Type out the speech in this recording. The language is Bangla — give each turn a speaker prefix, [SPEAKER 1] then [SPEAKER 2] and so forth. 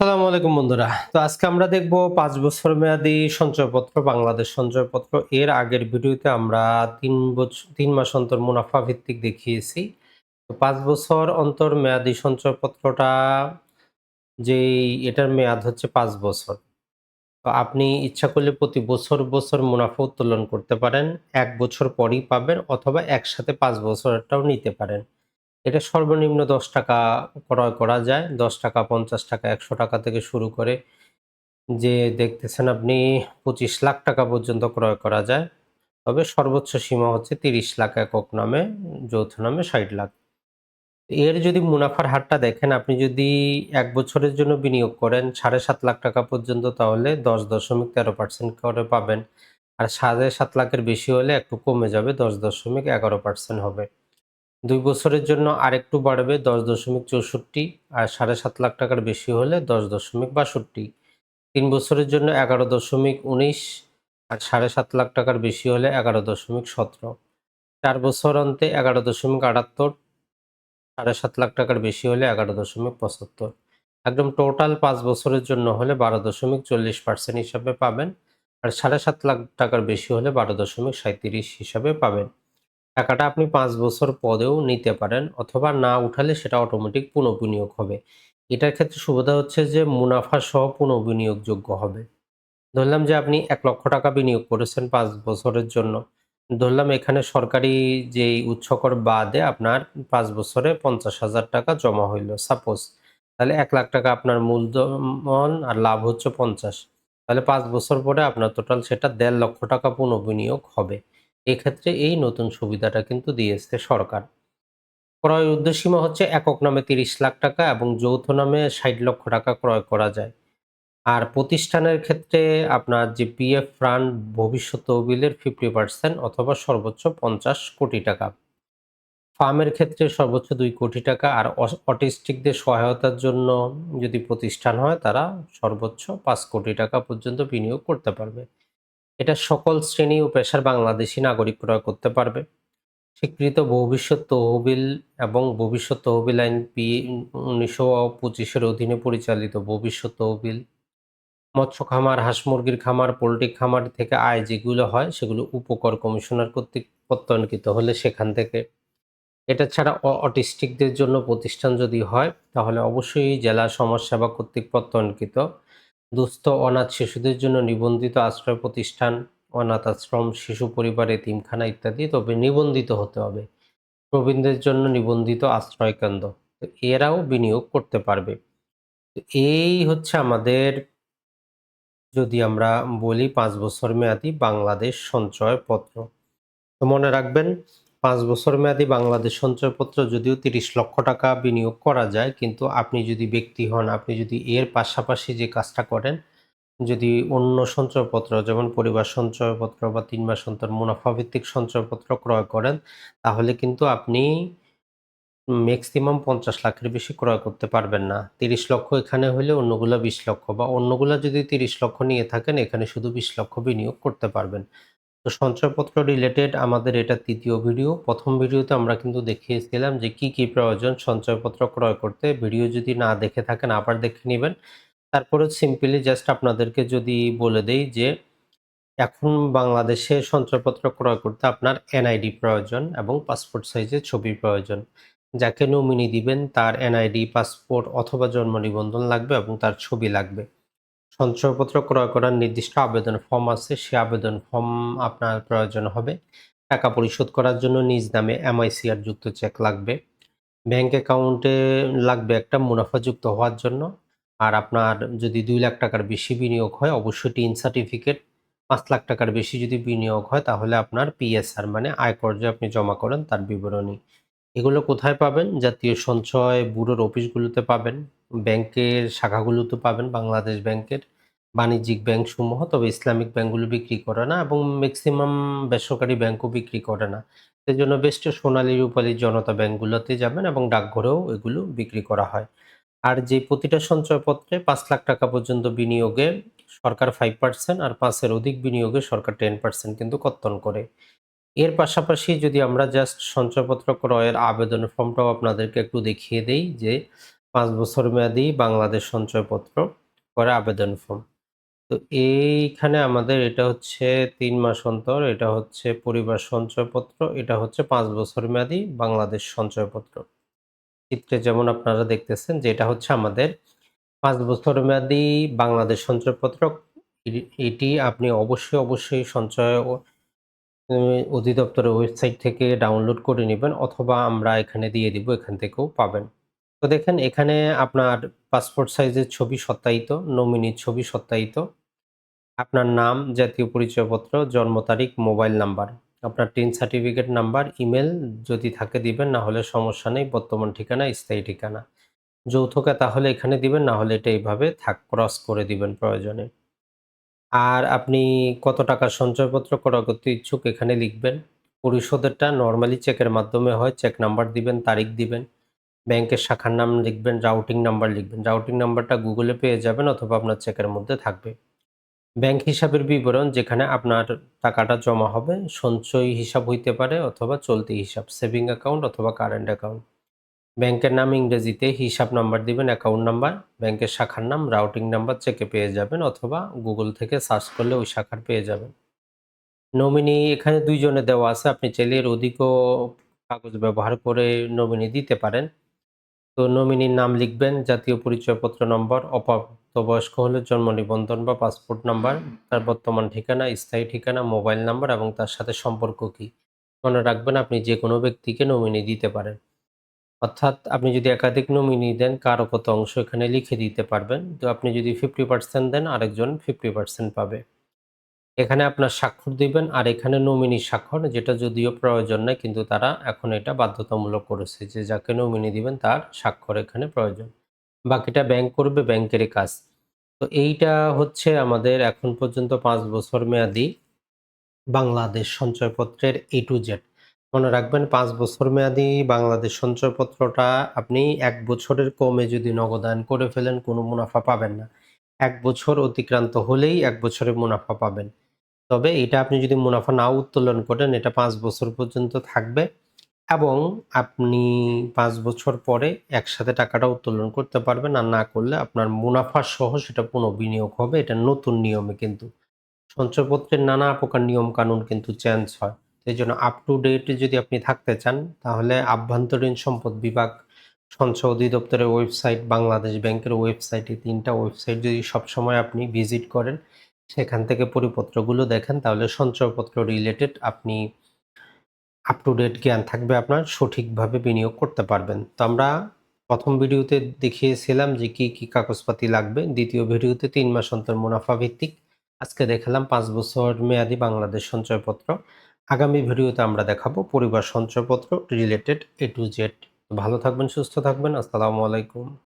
[SPEAKER 1] সালামু আলাইকুম বন্ধুরা। তো আজকে আমরা দেখব পাঁচ বছর মেয়াদি সঞ্চয়পত্র, বাংলাদেশ সঞ্চয়পত্র। এর আগের ভিডিওতে আমরা তিন বছর তিন মাস অন্তর মুনাফা ভিত্তিক দেখিয়েছি। তো পাঁচ বছর অন্তর মেয়াদি সঞ্চয়পত্রটা যেই, এটার মেয়াদ হচ্ছে পাঁচ বছর। তো আপনি ইচ্ছা করলে প্রতি বছর বছর মুনাফা উত্তোলন করতে পারেন। এক বছর পরই পাবেন অথবা একসাথে পাঁচ বছরটাও নিতে পারেন। এটা সর্বনিম্ন দশ টাকা ক্রয় করা যায়। দশ টাকা, পঞ্চাশ টাকা, একশো টাকা থেকে শুরু করে যে দেখতেছেন আপনি পঁচিশ লাখ টাকা পর্যন্ত ক্রয় করা যায়। তবে সর্বোচ্চ সীমা হচ্ছে তিরিশ লাখ একক নামে, যৌথ নামে ষাট লাখ। এর যদি মুনাফার হারটা দেখেন, আপনি যদি এক বছরের জন্য বিনিয়োগ করেন সাড়ে সাত লাখ টাকা পর্যন্ত, তাহলে দশ দশমিক তেরো পার্সেন্ট করে পাবেন। আর সাড়ে সাত লাখের বেশি হলে একটু কমে যাবে, দশ দশমিক এগারো পার্সেন্ট হবে। দুই বছরের জন্য আরেকটু বাড়বে দশ দশমিক চৌষট্টি আর সাড়ে সাত লাখ টাকার বেশি হলে দশ দশমিক বাষট্টি। তিন বছরের জন্য এগারো দশমিক উনিশ আর সাড়ে সাত লাখ টাকার বেশি হলে এগারো দশমিক সতেরো। চার বছর অন্তে এগারো দশমিক আটাত্তর, সাড়ে সাত লাখ টাকার বেশি হলে এগারো দশমিক পঁচাত্তর। একদম টোটাল পাঁচ বছরের জন্য হলে বারো দশমিক চল্লিশ পার্সেন্ট হিসাবে পাবেন আর সাড়ে সাত লাখ টাকার বেশি হলে বারো দশমিক সাঁত্রিশ হিসাবে পাবেন। টাকাটা আপনি পাঁচ বছর পরেও নিতে পারেন অথবা না উঠালে সেটা অটোমেটিক পুনঃবিনিয়োগ হবে। এটার ক্ষেত্রে সুবিধা হচ্ছে যে মুনাফা সহ পুনঃবিনিয়োগযোগ্য হবে। ধরলাম যে আপনি এক লক্ষ টাকা বিনিয়োগ করেছেন পাঁচ বছরের জন্য। ধরলাম এখানে সরকারি যেই উৎসকর বাদে আপনার পাঁচ বছরে পঞ্চাশ হাজার টাকা জমা হইল। সাপোজ তাহলে এক লাখ টাকা আপনার মূলধন আর লাভ হচ্ছে পঞ্চাশ। তাহলে পাঁচ বছর পরে আপনার টোটাল সেটা দেড় লক্ষ টাকা পুনঃবিনিয়োগ হবে। এক্ষেত্রে এই নতুন সুবিধাটা কিন্তু দিয়েছে সরকার। ক্রয় উদ্দেশ্যীমা হচ্ছে একক নামে তিরিশ লাখ টাকা এবং যৌথ নামে ষাট লক্ষ টাকা ক্রয় করা যায়। আর প্রতিষ্ঠানের ক্ষেত্রে আপনার যে পিএফ ফান্ড ভবিষ্যৎ তহবিলের ফিফটি পার্সেন্ট অথবা সর্বোচ্চ পঞ্চাশ কোটি টাকা। ফার্মের ক্ষেত্রে সর্বোচ্চ দুই কোটি টাকা আর অটিস্টিকদের সহায়তার জন্য যদি প্রতিষ্ঠান হয় তারা সর্বোচ্চ পাঁচ কোটি টাকা পর্যন্ত বিনিয়োগ করতে পারবে। এটা সকল শ্রেণি ও পেশার বাংলাদেশি নাগরিক ক্রয় করতে পারবে। স্বীকৃত ভবিষ্যৎ তহবিল এবং ভবিষ্যৎ তহবিল আইন পি উনিশশো পঁচিশের অধীনে পরিচালিত ভবিষ্যৎ তহবিল। মৎস্য খামার, হাঁস মুরগির খামার, পোলট্রি খামার থেকে আয় যেগুলো হয়, সেগুলো উপকর কমিশনার কর্তৃক প্রত্যয়নকৃত হলে সেখান থেকে। এটা ছাড়া অটিস্টিকদের জন্য প্রতিষ্ঠান যদি হয়, তাহলে অবশ্যই জেলা সমাজসেবা কর্তৃক প্রত্যয়নকৃত দুস্থ অনাথ শিশুদের জন্য নিবন্ধিত আশ্রয় প্রতিষ্ঠান, অনাথ আশ্রম, শিশু পরিবার এতিমখানা ইত্যাদি, তবে নিবন্ধিত হতে হবে। প্রবীণদের জন্য নিবন্ধিত আশ্রয় কেন্দ্র। তো এরাও বিনিয়োগ করতে পারবে। এই হচ্ছে আমাদের, যদি আমরা বলি পাঁচ বছর মেয়াদি বাংলাদেশ সঞ্চয়পত্র। তো মনে রাখবেন পাঁচ বছর মেয়াদি বাংলাদেশ সঞ্চয়পত্র যদিও তিরিশ লক্ষ টাকা বিনিয়োগ করা যায়, কিন্তু আপনি যদি ব্যক্তি হন, আপনি যদি এর পাশাপাশি যে কাজটা করেন, যদি অন্য সঞ্চয়পত্র যেমন পরিবার সঞ্চয়পত্র বা তিন মাস অন্তর মুনাফা ভিত্তিক সঞ্চয়পত্র ক্রয় করেন, তাহলে কিন্তু আপনি ম্যাক্সিমাম পঞ্চাশ লাখের বেশি ক্রয় করতে পারবেন না। তিরিশ লক্ষ এখানে হলে অন্যগুলো বিশ লক্ষ বা অন্যগুলো যদি তিরিশ লক্ষ নিয়ে থাকেন, এখানে শুধু বিশ লক্ষ বিনিয়োগ করতে পারবেন। তো সঞ্চয়পত্র রিলেটেড আমাদের এটা তৃতীয় ভিডিও প্রথম ভিডিওতে আমরা কিন্তু দেখিয়েছিলাম যে কি কি প্রয়োজন সঞ্চয়পত্র ক্রয় করতে। ভিডিও যদি না দেখে থাকেন, আবার দেখে নেবেন। তারপরে সিম্পলি জাস্ট আপনাদেরকে যদি বলে দেই যে এখন বাংলাদেশে সঞ্চয়পত্র ক্রয় করতে আপনার এনআইডি প্রয়োজন এবং পাসপোর্ট সাইজের ছবি প্রয়োজন। যাকে নমিনি দিবেন, তার এনআইডি পাসপোর্ট অথবা জন্ম নিবন্ধন লাগবে এবং তার ছবি লাগবে। সঞ্চয়পত্র ক্রয় করার নির্দিষ্ট আবেদন ফর্ম আছে। সে আবেদন ফর্ম আপনার প্রয়োজন হবে। টাকা পরিশোধ করার জন্য নিজ নামে এমআইসিআর যুক্ত চেক লাগবে। ব্যাংক অ্যাকাউন্টে লাগবে একটা মুনাফাযুক্ত হওয়ার জন্য। আর আপনার যদি দুই লাখ টাকার বেশি বিনিয়োগ হয়, অবশ্যই টিন সার্টিফিকেট পাঁচ লাখ টাকার বেশি যদি বিনিয়োগ হয়, তাহলে আপনার পিএসআর মানে আয়কর যে আপনি জমা করেন, তার বিবরণী। এগুলো কোথায় পাবেন? জাতীয় সঞ্চয় ব্যুরোর অফিসগুলোতে পাবেন। ব্যাংকের শাখাগুলো তো পাবেন, বাংলাদেশ ব্যাংকের বাণিজ্যিক ব্যাংক সমূহ তবে ইসলামিক ব্যাংকগুলো বিক্রি করে না এবং ম্যাক্সিমাম বেসরকারি ব্যাংকও বিক্রি করে না। সেই জন্য বেস্ট সোনালী রূপালী জনতা ব্যাংকগুলোতে যাবেন এবং ডাকঘরেও এগুলো বিক্রি করা হয়। আর যে প্রতিটা সঞ্চয়পত্রে পাঁচ লাখ টাকা পর্যন্ত বিনিয়োগে সরকার ফাইভ পার্সেন্ট আর পাঁচের অধিক বিনিয়োগে সরকার টেন পার্সেন্ট কিন্তু কর্তন করে। এর পাশাপাশি যদি আমরা জাস্ট সঞ্চয়পত্র ক্রয়ের আবেদন ফর্মটাও আপনাদেরকে একটু দেখিয়ে দেই যে পাঁচ বছর মেয়াদি বাংলাদেশ সঞ্চয়পত্র করে আবেদন ফর্ম তো এইখানে আমাদের এটা হচ্ছে তিন মাস অন্তর, এটা হচ্ছে পরিবার সঞ্চয়পত্র, এটা হচ্ছে পাঁচ বছর মেয়াদি বাংলাদেশ সঞ্চয়পত্র। চিত্রে যেমন আপনারা দেখতেছেন যে এটা হচ্ছে আমাদের পাঁচ বছর মেয়াদি বাংলাদেশ সঞ্চয়পত্র। এটি- আপনি অবশ্যই অবশ্যই সঞ্চয় অধিদপ্তরের ওয়েবসাইট থেকে ডাউনলোড করে নেবেন অথবা আমরা এখানে দিয়ে দিব, এখান থেকেও পাবেন। তো দেখেন, এখানে আপনার পাসপোর্ট সাইজের ছবি সত্যায়িত নমিনির ছবি সত্যায়িত। আপনার নাম, জাতীয় পরিচয়পত্র, জন্ম তারিখ মোবাইল নাম্বার আপনার টেন সার্টিফিকেট নাম্বার ইমেল যদি থাকে দিবেন, না হলে সমস্যা নেই, বর্তমান ঠিকানা, স্থায়ী ঠিকানা। যৌথকে তাহলে এখানে দিবেন, না হলে এটা এইভাবে থাক ক্রস করে দিবেন প্রয়োজনে। আর আপনি কত টাকা সঞ্চয়পত্র করা করতে ইচ্ছুক, এখানে লিখবেন। পরিশোধেরটা নর্মালি চেকের মাধ্যমে হয় চেক নাম্বার দিবেন, তারিখ দিবেন। ব্যাংকের শাখার নাম লিখবেন রাউটিং নাম্বার লিখবেন। রাউটিং নাম্বারটা গুগলে পেয়ে যাবেন অথবা আপনার চেকের মধ্যে থাকবে। ব্যাংক হিসাবের বিবরণ যেখানে আপনার টাকাটা জমা হবে, সঞ্চয় হিসাব হইতে পারে অথবা চলতি হিসাব সেভিং অ্যাকাউন্ট অথবা কারেন্ট অ্যাকাউন্ট ব্যাংকের নাম ইংরেজিতে হিসাব নাম্বার দিবেন অ্যাকাউন্ট নাম্বার ব্যাংকের শাখার নাম রাউটিং নাম্বার চেকে পেয়ে যাবেন অথবা গুগল থেকে সার্চ করলে ওই শাখার পেয়ে যাবেন। নমিনি এখানে দুইজনে দেওয়া আছে, আপনি চাইলে এর অধিকও কাগজ ব্যবহার করে নমিনি দিতে পারেন। তো নমিনির নাম লিখবেন, জাতীয় পরিচয়পত্র নম্বর, অপ্রাপ্তবয়স্ক হলে জন্ম নিবন্ধন বা পাসপোর্ট নাম্বার, তার বর্তমান ঠিকানা, স্থায়ী ঠিকানা, মোবাইল নাম্বার এবং তার সাথে সম্পর্ক কি। মনে রাখবেন আপনি যে কোনো ব্যক্তিকে নমিনি দিতে পারেন। অর্থাৎ আপনি যদি একাধিক নমিনি দেন কারও কত অংশ এখানে লিখে দিতে পারবেন। তো আপনি যদি ফিফটি পার্সেন্ট দেন, আরেকজন ফিফটি পার্সেন্ট পাবে। এখানে আপনার স্বাক্ষর দিবেন আর এখানে নমিনি স্বাক্ষর, যেটা যদিও প্রয়োজন নেই, কিন্তু তারা এখন এটা বাধ্যতামূলক করেছে যে যাকে নমিনি দিবেন তার স্বাক্ষর এখানে প্রয়োজন। বাকিটা ব্যাংক করবে ব্যাংকেরই কাজ। তো এইটা হচ্ছে আমাদের এখন পর্যন্ত পাঁচ বছর মেয়াদি বাংলাদেশ সঞ্চয়পত্রের এ টু জেড মনে রাখবেন, পাঁচ বছর মেয়াদি বাংলাদেশ সঞ্চয়পত্রটা আপনি এক বছরের কমে যদি নগদায়ন করে ফেলেন, কোনো মুনাফা পাবেন না। এক বছর অতিক্রান্ত হলেই এক বছরে মুনাফা পাবেন। তবে এটা আপনি যদি মুনাফা নাও উত্তোলন করেন, এটা পাঁচ বছর পর্যন্ত থাকবে এবং আপনি পাঁচ বছর পরে একসাথে টাকাটা উত্তোলন করতে পারবেন আর না করলে আপনার মুনাফা সহ সেটা পুনঃ বিনিয়োগ হবে। এটা নতুন নিয়মে কিন্তু সঞ্চয়পত্রের নানা প্রকার নিয়ম কানুন কিন্তু চেঞ্জ হয়। সেই জন্য আপ টু ডেট যদি আপনি থাকতে চান, তাহলে আভ্যন্তরীণ সম্পদ বিভাগ সঞ্চয় অধিদপ্তরের ওয়েবসাইট বাংলাদেশ ব্যাংকের ওয়েবসাইটে তিনটা ওয়েবসাইট যদি সবসময় আপনি ভিজিট করেন সেখান থেকে পরিপত্রগুলো দেখেন, তাহলে সঞ্চয়পত্র রিলেটেড আপনি আপ টু ডেট জ্ঞান থাকবে আপনার, সঠিকভাবে বিনিয়োগ করতে পারবেন। তো আমরা প্রথম ভিডিওতে দেখিয়েছিলাম যে কি কি কাগজপাতি লাগবে, দ্বিতীয় ভিডিওতে তিন মাস অন্তর মুনাফা ভিত্তিক। আজকে দেখালাম পাঁচ বছর মেয়াদি বাংলাদেশ সঞ্চয়পত্র। আগামী ভিডিওতে আমরা দেখাবো পরিবার সঞ্চয়পত্র রিলেটেড এ টু জেড ভালো থাকবেন, সুস্থ থাকবেন, আসসালামু আলাইকুম।